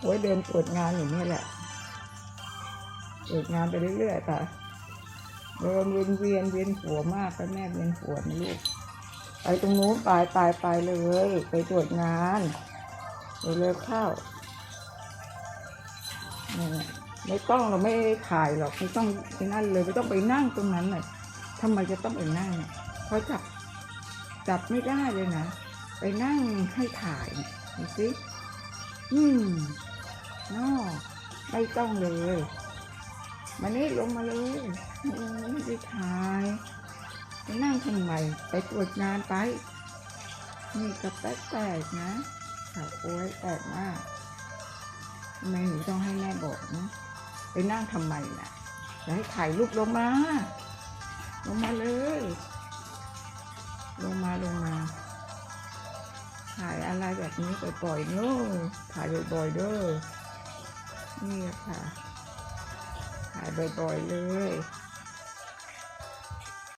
โอ้ยเดินตรวจงานอยู่นี่แหละตรวจงานไปเรื่อยๆค่ะเดินเวียนเวียนเวียนหัวมากก็แม่เวียนหัวนะลูกไปตรงนู้นไปไปไปเลย ไปตรวจงานเร็วๆเข้าไม่ต้องเราไม่ถ่ายหรอกไม่ต้องไปนั่นเลยไม่ต้องไปนั่งตรงนั้นน่ะทำไมจะต้องไปนั่งเพราจับจับไม่ได้เลยนะ ไปนั่งให้ถ่ายดูสิ อืมนอไม่ต้องเลยมานี่ลงมาเลยโอ้ยไม่ได้ถ่ายไปนั่งทำไมไปตรวจงานไป นี่ก็แปลกนะขาวโอ้ยแปลกมากทำไมหนูต้องให้แม่บอกนะไปนั่งทำไมนะจะให้ถ่ายรูปลงมา ลงมาเลย ลงมาลงมา ถ่ายอะไรแบบนี้บ่อยๆเนอะถ่ายบ่อยๆเด้อนี่ค่ะ ถ่ายบ่อยๆเลย